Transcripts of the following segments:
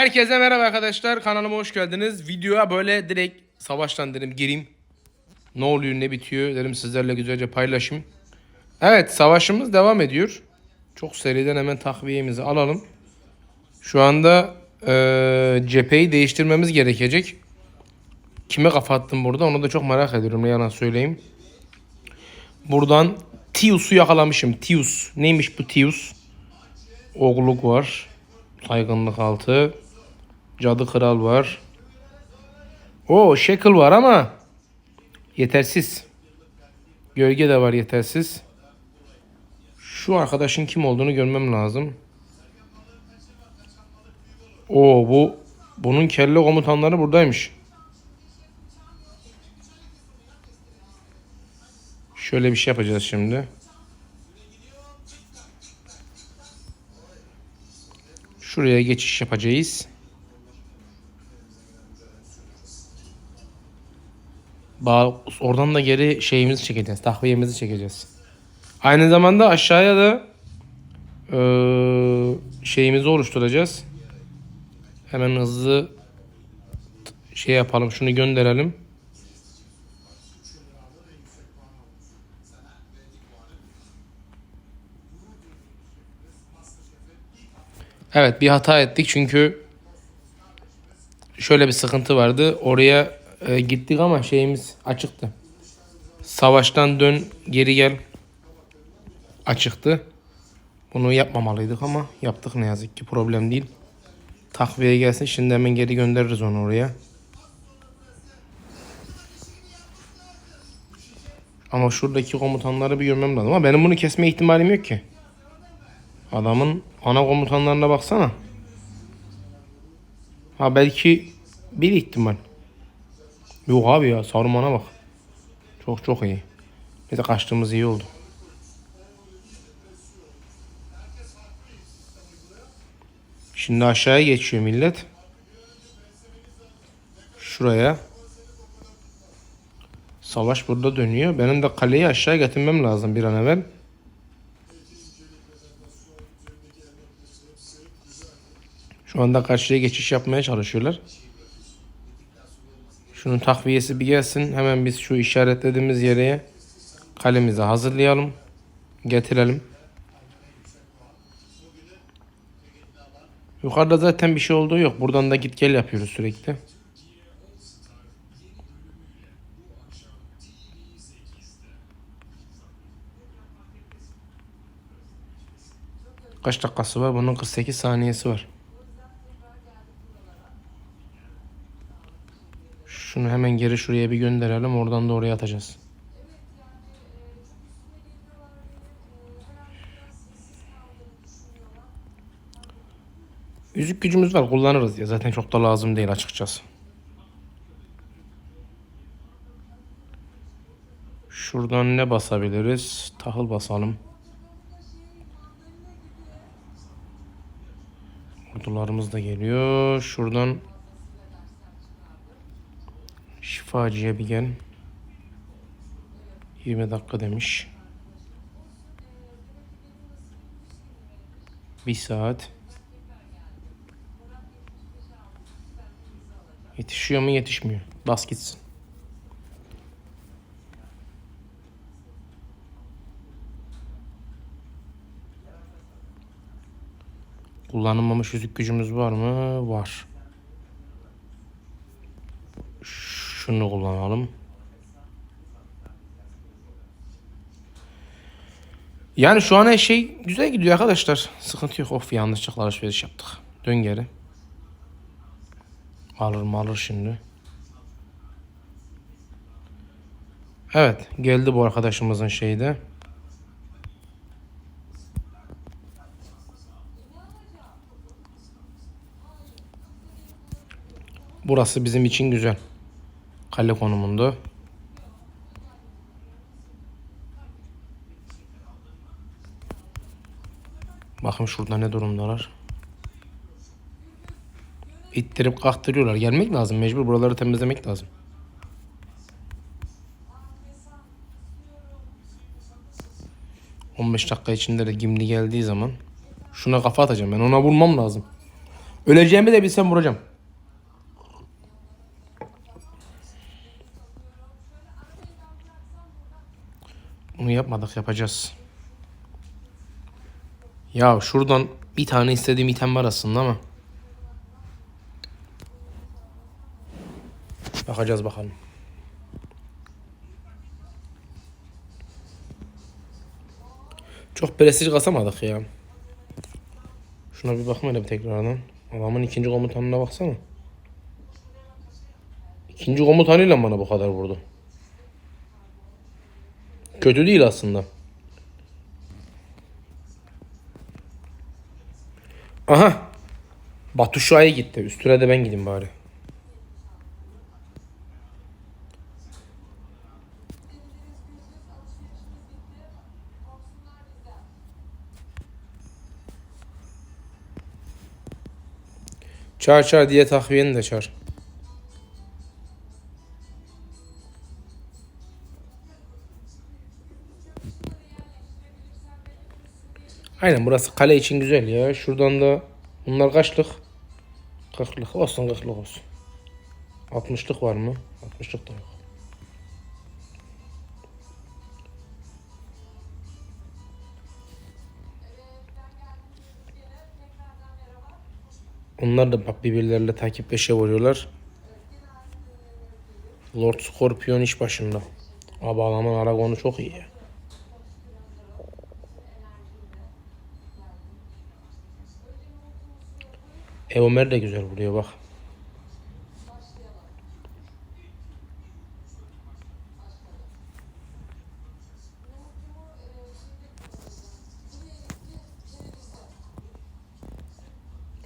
Herkese merhaba arkadaşlar. Kanalıma hoş geldiniz. Videoya böyle direkt savaştan dedim gireyim. Ne oluyor ne bitiyor dedim sizlerle güzelce paylaşayım. Evet savaşımız devam ediyor. Çok seriden hemen takviyemizi alalım. Şu anda eee, cepheyi değiştirmemiz gerekecek. Kime kafa attım burada onu da çok merak ediyorum ne yalan söyleyeyim. Buradan Tius'u yakalamışım. Tius. Neymiş bu Tius? Oğluk var. Saygınlık altı. Cadı kral var. O Shackle var ama yetersiz. Gölge de var yetersiz. Şu arkadaşın kim olduğunu görmem lazım. O bu bunun kelle komutanları buradaymış. Şöyle bir şey yapacağız şimdi. Şuraya geçiş yapacağız. Oradan da geri şeyimizi çekeceğiz. Takviyemizi çekeceğiz. Aynı zamanda aşağıya da eee, şeyimizi oluşturacağız. Hemen hızlı şey yapalım. Şunu gönderelim. Evet bir hata ettik çünkü şöyle bir sıkıntı vardı. Oraya e, gittik ama şeyimiz açıktı. Savaştan dön geri gel açıktı. Bunu yapmamalıydık ama yaptık ne yazık ki problem değil. Takviye gelsin şimdi hemen geri göndeririz onu oraya. Ama şuradaki komutanları bir görmem lazım. Ama benim bunu kesme ihtimalim yok ki. Adamın ana komutanlarına baksana. Ha belki bir ihtimal. Yok abi ya Saruman'a bak. Çok çok iyi. Bir de kaçtığımız iyi oldu. Şimdi aşağıya geçiyor millet. Şuraya. Savaş burada dönüyor. Benim de kaleyi aşağı getirmem lazım bir an evvel. Şu anda karşıya geçiş yapmaya çalışıyorlar. Şunun takviyesi bir gelsin. Hemen biz şu işaretlediğimiz yere kalemizi hazırlayalım. Getirelim. Yukarıda zaten bir şey olduğu yok. Buradan da git gel yapıyoruz sürekli. Kaç dakikası var? Bunun 48 saniyesi var. Şunu hemen geri şuraya bir gönderelim. Oradan da oraya atacağız. Yüzük gücümüz var. Kullanırız ya. Zaten çok da lazım değil açıkçası. Şuradan ne basabiliriz? Tahıl basalım. Ordularımız da geliyor. Şuradan şifacıya bir gel. 20 dakika demiş. Bir saat. Yetişiyor mu yetişmiyor. Bas gitsin. Kullanılmamış yüzük gücümüz var mı? Var. Şunu kullanalım. Yani şu an her şey güzel gidiyor arkadaşlar. Sıkıntı yok. Of yanlışlıkla alışveriş yaptık. Dön geri. Alır mı alır şimdi. Evet geldi bu arkadaşımızın şeyi de. Burası bizim için güzel. Kale konumunda. Bakın şurada ne durumdalar. İttirip kaktırıyorlar. Gelmek lazım mecbur. Buraları temizlemek lazım. ...15 dakika içinde de Gimli geldiği zaman... ...şuna kafa atacağım ben. Ona vurmam lazım. Öleceğimi de bilsem vuracağım. Bunu yapmadık yapacağız. Ya şuradan bir tane istediğim item var aslında ama. Bakacağız bakalım. Çok prestij kasamadık ya. Şuna bir bakma bir tekrardan. Adamın ikinci komutanına baksana. İkinci komutanıyla bana bu kadar vurdu. Kötü değil aslında. Aha. Batu Şua'ya gitti. Üstüne de ben gideyim bari. Çağır çağır diye takviyeni de çağır. Aynen burası kale için güzel ya. Şuradan da bunlar kaçlık? 40'lık olsun 40'lık olsun. 60'lık var mı? 60'lık da yok. Onlar da bak birbirleriyle takipleşe vuruyorlar. Lord Scorpion iş başında. Abi adamın Aragon'u çok iyi. Eomer de güzel vuruyor bak.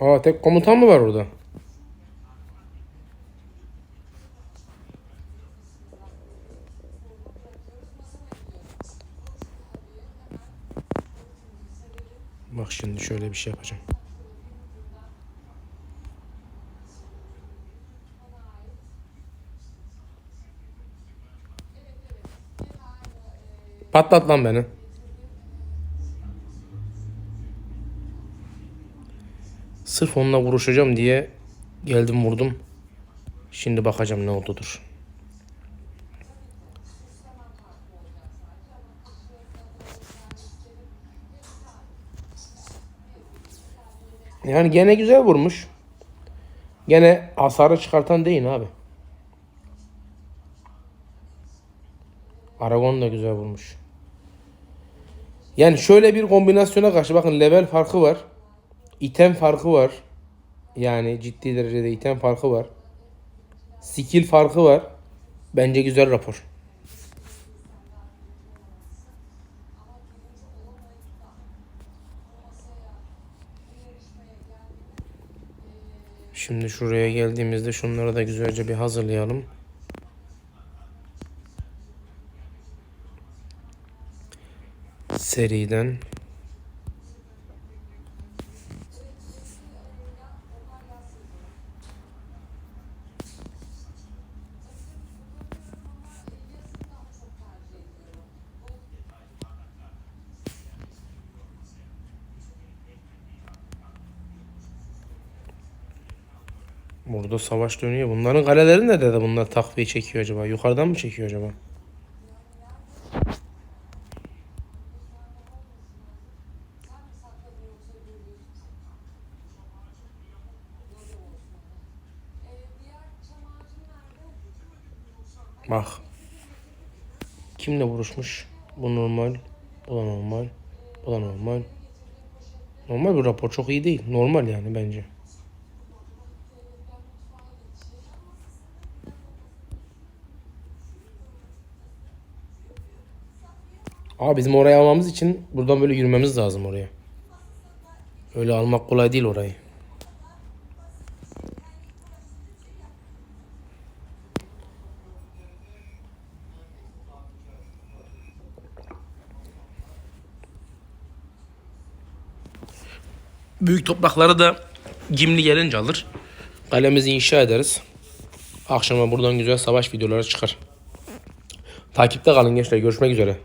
Aa tek komutan mı var orada? Bak şimdi şöyle bir şey yapacağım. Patlat lan beni. Sırf onunla vuruşacağım diye geldim vurdum. Şimdi bakacağım ne oldudur. Yani gene güzel vurmuş. Gene hasarı çıkartan değil abi. Aragon da güzel vurmuş. Yani şöyle bir kombinasyona karşı bakın level farkı var. item farkı var. Yani ciddi derecede item farkı var. Skill farkı var. Bence güzel rapor. Şimdi şuraya geldiğimizde şunları da güzelce bir hazırlayalım. Seriden Burada savaş dönüyor. Bunların kaleleri nerede de bunlar takviye çekiyor acaba? Yukarıdan mı çekiyor acaba? Bak. Kimle vuruşmuş? Bu normal. Bu da normal. Bu da normal. Normal bir rapor çok iyi değil. Normal yani bence. Abi bizim orayı almamız için buradan böyle yürümemiz lazım oraya. Öyle almak kolay değil orayı. Büyük toprakları da Gimli gelince alır. Kalemizi inşa ederiz. Akşama buradan güzel savaş videoları çıkar. Takipte kalın gençler. Görüşmek üzere.